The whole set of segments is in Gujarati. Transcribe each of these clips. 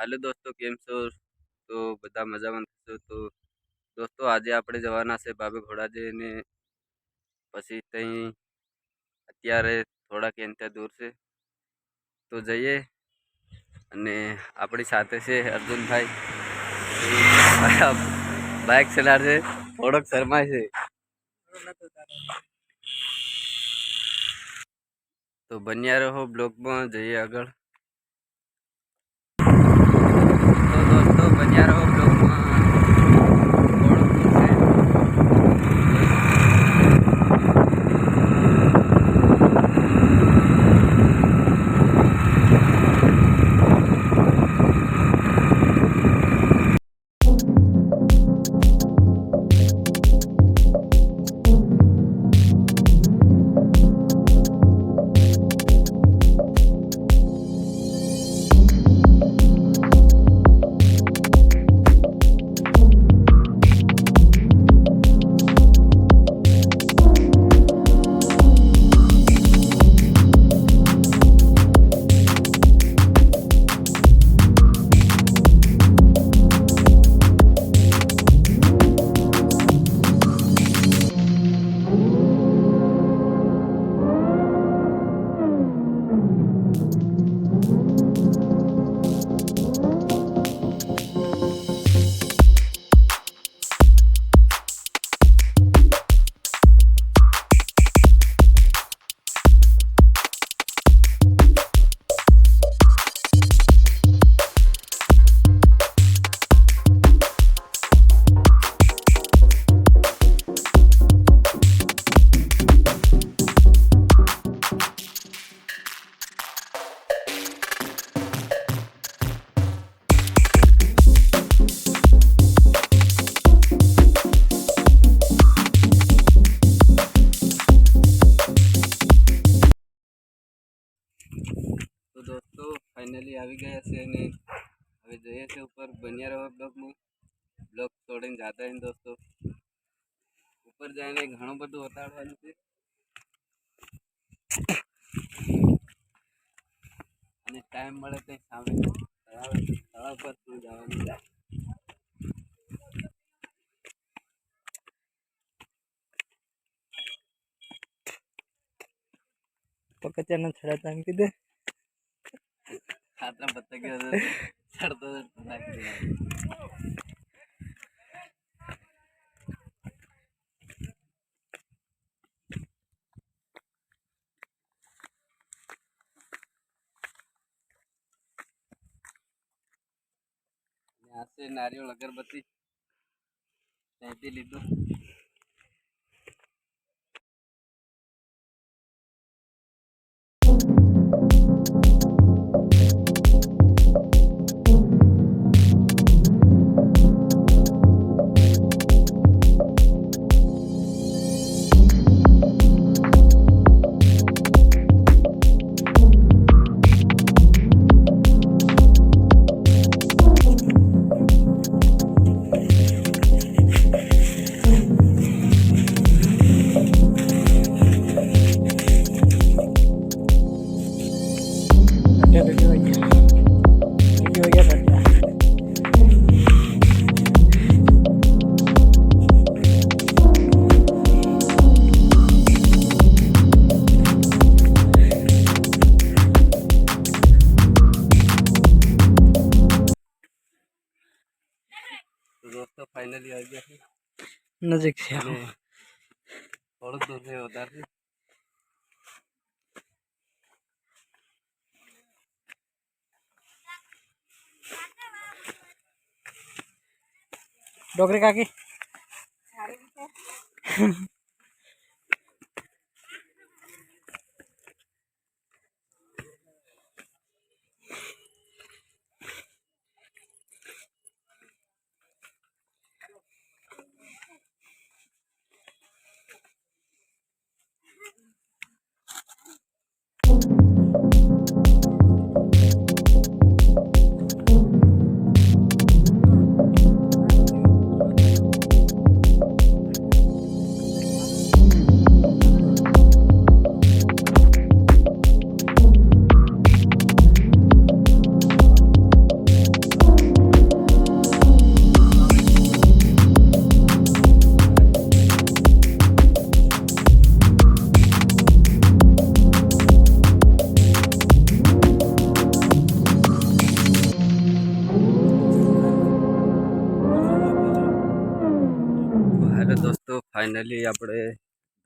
હાલો દોસ્તો કેમ છો? તો બધા મજામાં છો? તો દોસ્તો આજે આપણે જવાના છે બાબે ઘોડાજીને પછી ત્યાં અત્યારે થોડાક એનથી દૂર છે. તો જઈએ. અને આપણી સાથે છે અર્જુનભાઈ. બાઇક છે થોડોક શરમાય છે. તો બન્યા રહો બ્લોગમાં જઈએ આગળ તો દોસ્તો બન્યા હવે ऊपर बनिया ઉપર બન્યા में ब्लॉग બ્લોગ છોડીને है दोस्तों દોસ્તો. ઉપર જઈને ઘણું બધું બતાડવાનું છે. અને ટાઈમ મળે તો સામે તળાવ તળાવ પર પણ જવાનું છે. પકત્યાના છડા એમ દે. ખાતરા પત્તા ગયો અને નારિયેળ અગરબત્તી લીધું દોસ્તો ફાઇનલી આવી ગયા છે નજીક છે અને થોડુંક દૂર છે વધારે ડોકરી કાકી ફાઇનલી આપણે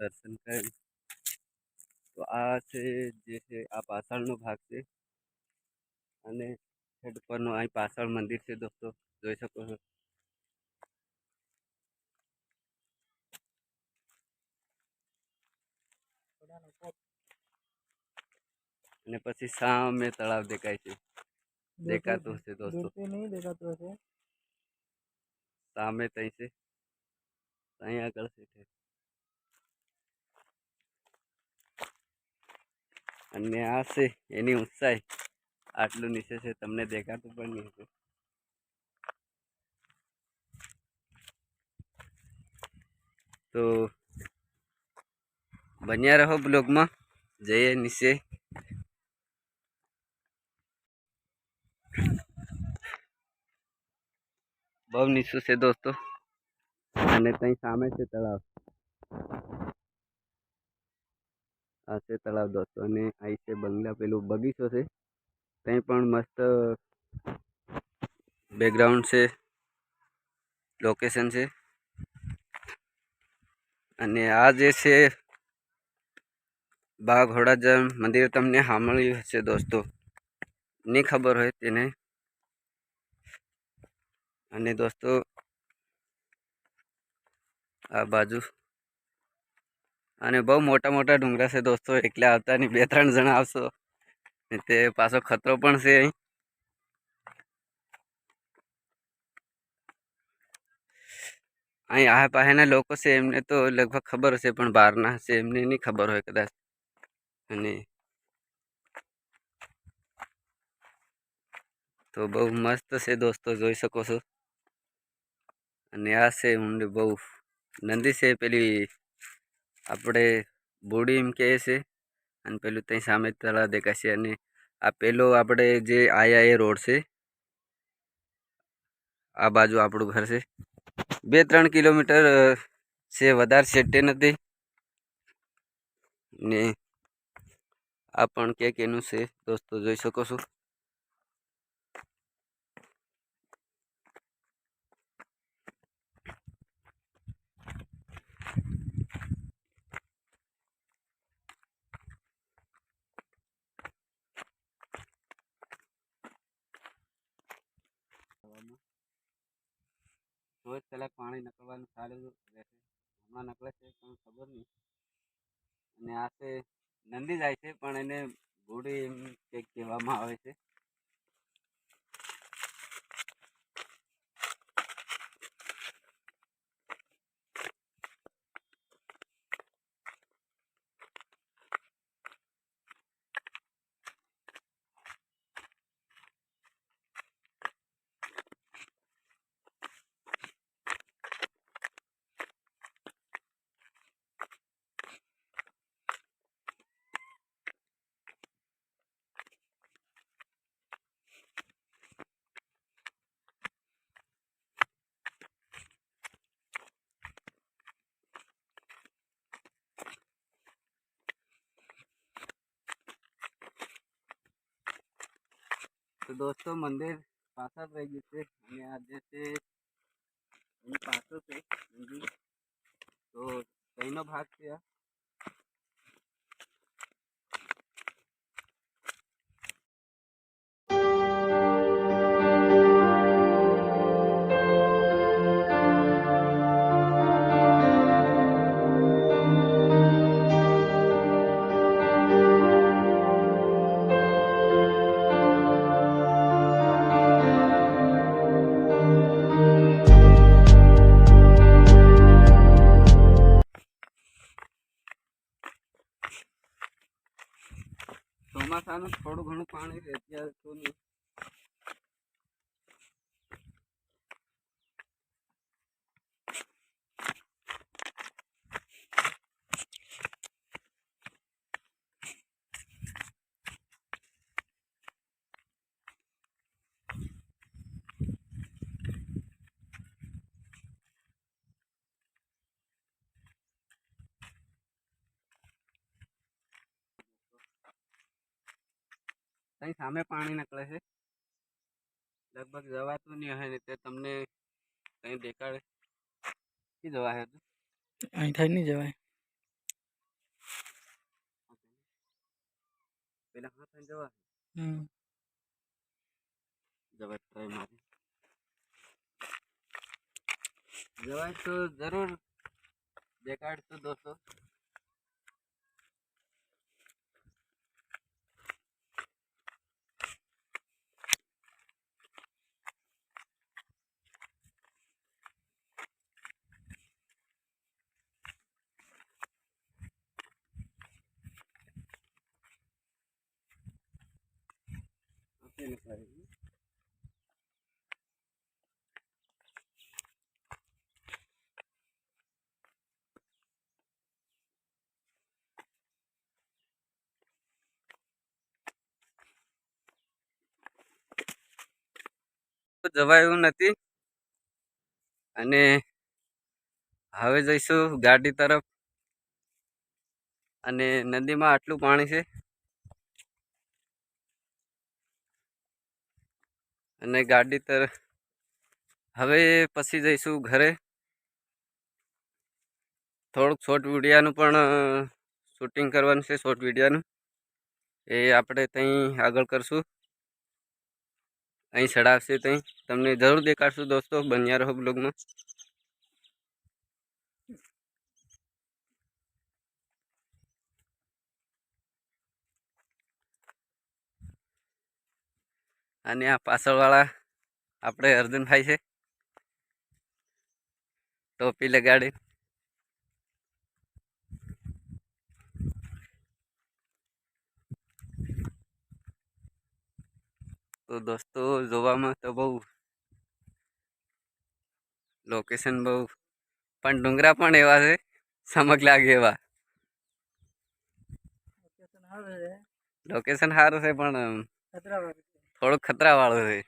દર્શન કરી તો આ છે જે છે આ પાછળનો ભાગ છે અને હેડ પરનું અહીં પાછળ મંદિર છે દોસ્તો જોઈ શકો છો અને પછી સામે તળાવ દેખાય છે દેખાતું હશે દોસ્તો દૂરથી નહીં દેખાતું હશે સામે તઈ છે અહીં આગળ છે અને આ છે એની ઊંચાઈ. આટલું નીચે છે, તમને દેખાતું પણ નહીં હતું તો બન્યા રહો બ્લોગમાં. જઈએ નીચે. બહુ નીચું છે દોસ્તો. અને ત્યાં સામે છે તળાવ. આ છે તળાવ દોસ્તો, અને અહીં છે બંગલા પેલું બગીચો છે. ત્યાં પણ મસ્ત બેકગ્રાઉન્ડ છે લોકેશન છે. અને આ જે છે બા ઘોડાજા મંદિર તમને સાંભળ્યું હશે દોસ્તો નહીં ખબર હોય તેને. અને દોસ્તો આ બાજુ. અને બહુ મોટા મોટા ડુંગરા છે દોસ્તો, એકલા આવતા નહીં બે ત્રણ જણા આવશો. તે પાછો ખતરો પણ છે અહીં. અહીં આ પાસેના લોકો છે, એમને તો લગભગ ખબર હશે, પણ બહારના હશે એમને નહીં ખબર હોય કદાચ. અને તો બહુ મસ્ત છે દોસ્તો, જોઈ શકો છો. અને આ છે ઊંડ બહુ. નંદી છે, પેલી આપણે બોડી એમ કહે છે, અને પેલું ત્યાં સામે તળાવ દેખાય છે, અને આ પેલો આપણે જે આયા એ રોડ છે, આ બાજુ આપણું ઘર છે. બે ત્રણ કિલોમીટર છે, વધારે સેટે નથી. ને આ પણ કે એનું છે, દોસ્તો જોઈ શકો છો. રોજ કલાક પાણી નકળવાનું ચાલુ રહેશે હમણાં નકળે છે પણ ખબર નહીં. અને આ નંદી જાય છે પણ એને ઘોડી એમ કંઈક કહેવામાં આવે છે. તો દોસ્તો મંદિર પાછળ રહી ગયું છે અને આજે છે એની પાછળ છે મંદિર તો કઈનો ભાગ છે આ અહીં સામે પાણી નીકળે છે? લગભગ જવાતું નહીં હોય ને તે તમને કંઈ દેખાડે. કી જવાય હતું અહીં થઈ નહીં જવાય. પેલા હા થઈ જવા જવાય ટ્રાય મારી. જવાય તો જરૂર. દેખાડશું દોસ્તો. જવાયું નથી. અને હવે જઈશું ગાડી તરફ. અને નદીમાં આટલું પાણી છે. અને ગાડી તરફ હવે પછી જઈશું ઘરે. થોડુંક શોર્ટ વિડીયાનું પણ શૂટિંગ કરવાનું છે શોર્ટ વિડીયાનું એ આપણે ત્યાં આગળ કરશું. અહીં ચડાવશે ત્યાં તમને જરૂર દેખાડશું દોસ્તો, બન્યા રહો બ્લોગમાં અને આ પાછળવાળા આપણે અર્જુનભાઈ છે. ટોપી લગાડી. તો દોસ્તો જોવામાં તો બહુ લોકેશન બહુ પણ ડુંગરા પણ એવા છે સમક લાગે એવા. લોકેશન સારું છે. પણ થોડુંક ખતરા વાળું છે.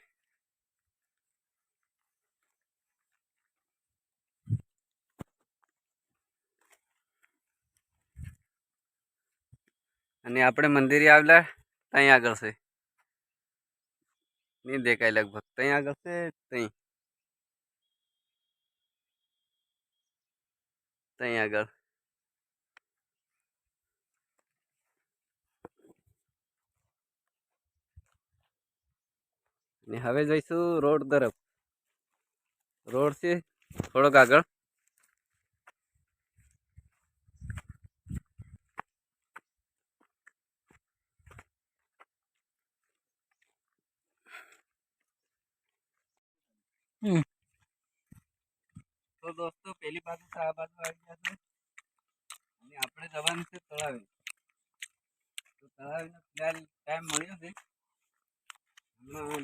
અને આપણે મંદિરે આવેલા ત્યાં આગળ છે. નહીં દેખાય લગભગ. ત્યાં આગળ છે ત્યાં ત્યાં આગળ. ને હવે જઈશું રોડ તરફ. રોડ છે થોડોક આગળ. તો દોસ્તો પેલી બાજુ આ બાજુ આવી ગયા છે. અને આપણે જવાનું છે તળાવે. તો તળાવેનો ફિલહાલ ટાઈમ મળ્યો છે.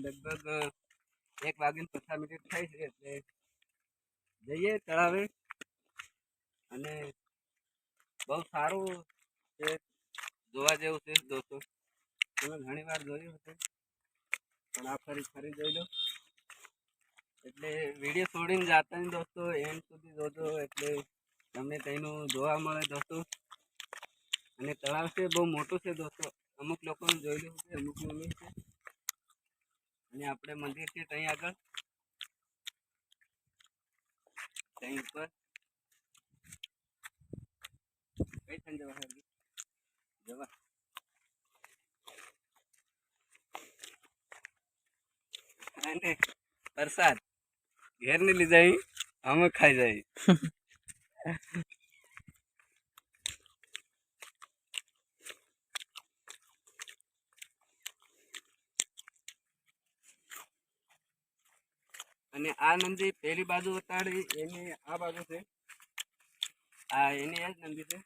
લગભગ એક વાગીને પચાસ મિનિટ થઈ છે એટલે જઈએ તળાવે. અને બહુ સારું છે, જોવા જેવું છે દોસ્તો. તમે ઘણી વાર જોયું હશે, પણ આ ફરી ફરી જોઈ લો. એટલે વીડિયો છોડીને જાતા નહીં દોસ્તો, એન્ડ સુધી જોજો. એટલે તમને તેનું જોવા મળે દોસ્તો. અને તળાવ છે, બહુ મોટું છે દોસ્તો. અમુક લોકોને જોયેલું છે અમુક નહીં છે. અને આપણે મંદિર છે ત્યાં આગળ. ત્યાં ઉપર. કઈ થઈને જવા સાહેબ જવા. અને પ્રસાદ ઘેર ને લીધા અમે ખાઈ જાય. અને આ નંદી પેલી બાજુ બતાડી એની આ બાજુ છે. આ એની એ જ નંદી છે.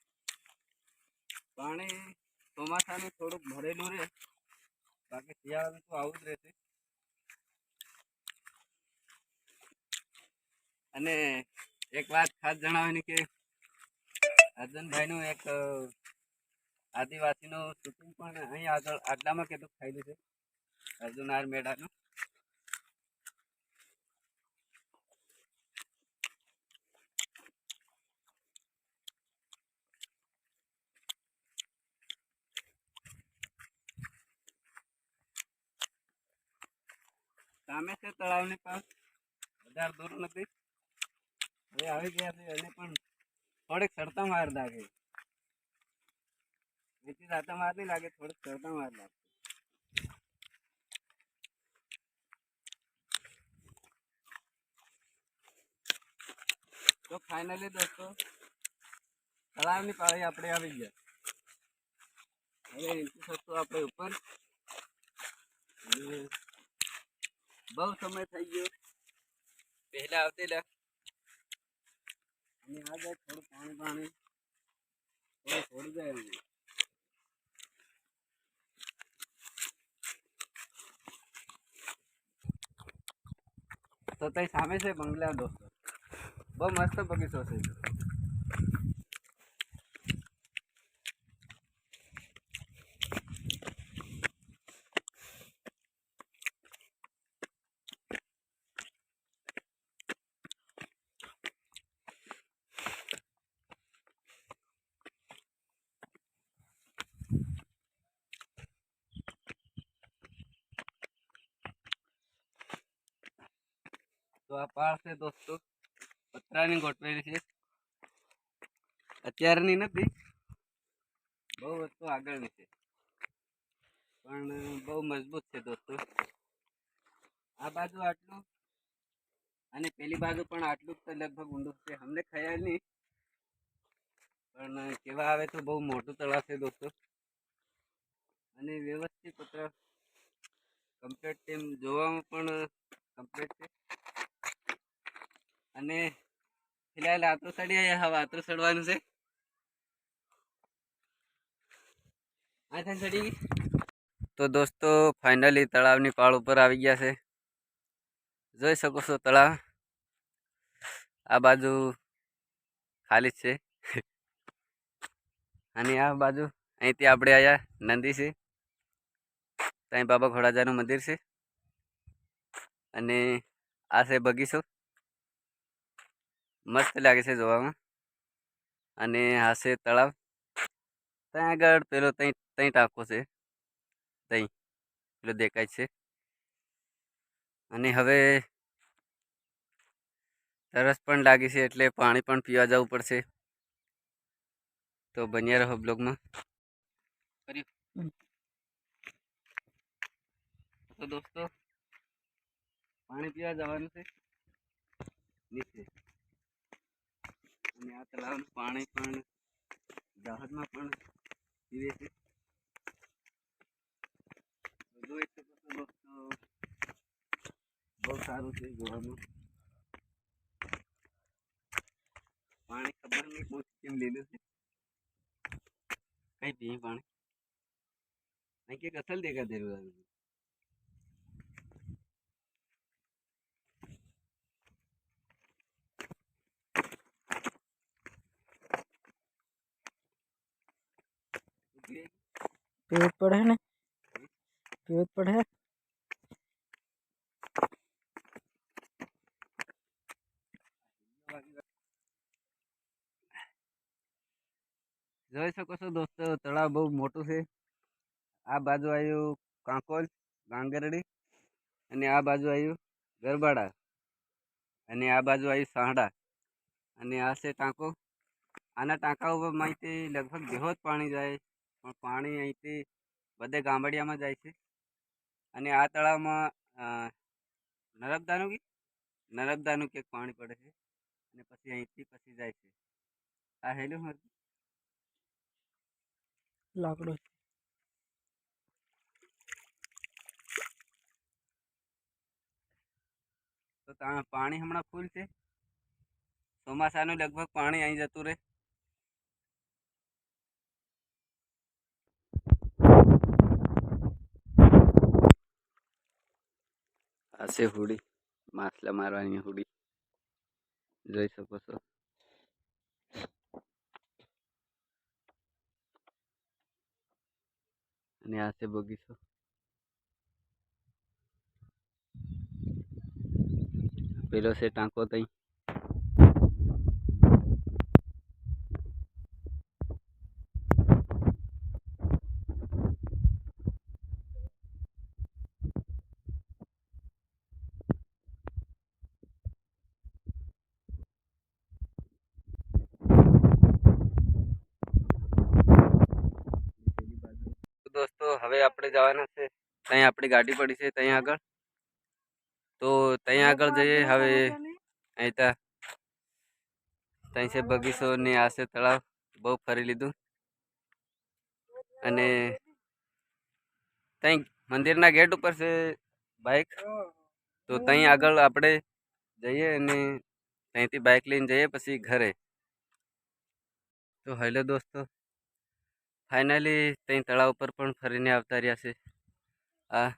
પાણી ચોમાસાનું થોડુંક ભરેલું રહે. બાકી શિયાળાનું તો આવું જ રહેશે. અને એક વાત ખાસ જણાવવાની કે અર્જુનભાઈનું એક આદિવાસીનું શૂટિંગ પણ અહીં આગળ આટલામાં કેટલું થયેલું છે અર્જુન આર મેળાનું. સામે છે, તળાવની પાસ. વધારે દૂર નથી. હવે આવી ગયા છે અને પણ થોડીક સડતા માર લાગે. નીચે સાતા માર નહીં લાગે, થોડીક સડતા માર લાગે. તો ફાઇનલી દોસ્તો, તળાવની પાળી આપણે આવી ગયા. હવે એન્ટ્રી થતું આપણે ઉપર. બહુ સમય થઈ ગયો. પહેલા આવતેલા અને આ જાય થોડું પાણી પાણી. થોડું થોડું જાય અમે તો તઈ સામે છે બંગલા દોસ્તો. બહુ મસ્ત બગીચો છે તો આ પાળ છે દોસ્તો. પતરાની ગોઠવેલી છે. અત્યારની નથી. બહુ વસ્તુ આગળની છે. પણ બહુ મજબૂત છે દોસ્તો. આ બાજુ આટલું અને પેલી બાજુ પણ આટલું જ તો લગભગ ઊંડું છે. અમને ખ્યાલ નહીં. પણ કેવા આવે તો બહુ મોટું તળાવ છે દોસ્તો. અને વ્યવસ્થિત પત્ર કમ્પ્લેટ તેમ જોવામાં પણ કમ્પ્લીટ છે. અને ફિલહાલ આતરું સડી આવ્યા હવે આતરું સડવાનું છે. આ થાય સડી તો દોસ્તો ફાઇનલી તળાવની પાળ ઉપર આવી ગયા છે. જોઈ શકો છો તળાવ. આ બાજુ ખાલી છે. અને આ બાજુ અહીંથી આપણે આવ્યા નંદી છે. ત્યાં બાબા ઘોડાજાનું મંદિર છે. અને આ છે બગીચો. મસ્ત લાગે છે જોવામાં. અને છે તળાવ. ત્યાં આગળ પેલો ત્યાં ત્યાં ટાંકો છે. ત્યાં પેલો દેખાય છે. અને હવે તરસ પણ લાગી છે એટલે પાણી પણ પીવા જવું પડશે. તો બન્યા રહો બ્લોગમાં. તો દોસ્તો પાણી પીવા જવાનું છે. નીચે. અને આ તળાવનું પાણી પણ, જહાજમાં પણ પીવે છે. તો જોઈ શકો છો દોસ્તો, બહુ સારું છે જોવાનું પાણી ખબર નહીં બહુ કેમ લીલું છે. કઈ પીએ પાણી. અહીં કે અસલ દેખા દે પીવું પડે ને પીવું પડે જોઈ શકો છો દોસ્તો, તળાવ બહુ મોટું છે. આ બાજુ આવ્યું કાંકોલ, ગાંગરડી અને આ બાજુ આવ્યું ગરબાડા અને આ બાજુ આવ્યું સાંડા અને આ છે ટાંકો. આના ટાંકા ઉપર માહિતી લગભગ બેહો જ પાણી જાય. પણ પાણી અહીંથી બધે ગામડિયામાં જાય છે. અને આ તળાવમાં નર્મદાનું કે નર્મદાનું ક્યાંક પાણી પડે છે. અને પછી અહીંથી પછી જાય છે. આ હેલું હર લાકડો તો ત્યાં પાણી હમણાં ફૂલ છે. ચોમાસાનું લગભગ પાણી અહીં જતું રહે. આ છે હુડી, માછલા મારવાની હુડી. જોઈ શકો છો. અને આ છે બગીચો. પેલો છે ટાંકો તઈ હવે આપણે જવાના છે ત્યાં આપણી ગાડી પડી છે ત્યાં આગળ. તો ત્યાં આગળ જઈએ હવે અહીં ત્યાં ત્યાં છે બગીચો ને આ છે તળાવ બહુ ફરી લીધું. અને ત્યાં મંદિરના ગેટ ઉપર છે બાઇક તો ત્યાં આગળ આપણે જઈએ અને ત્યાંથી બાઇક લઈને જઈએ પછી ઘરે. તો હેલો દોસ્તો ફાઇનલી ત્યાં તળાવ ઉપર પણ ફરીને આવતા રહ્યા છે. આ,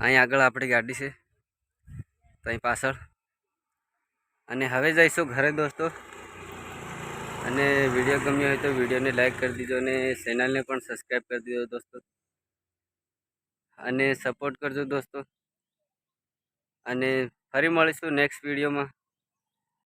અહીં આગળ આપણી ગાડી છે. ત્યાં પાછળ. અને હવે જઈશું ઘરે દોસ્તો. અને વીડિયો ગમ્યો હોય તો વિડીયોને લાઈક કરી દીજો અને ચેનલને પણ સબસ્ક્રાઈબ કરી દીજો દોસ્તો. અને સપોર્ટ કરજો દોસ્તો. અને ફરી મળીશું નેક્સ્ટ વિડીયોમાં.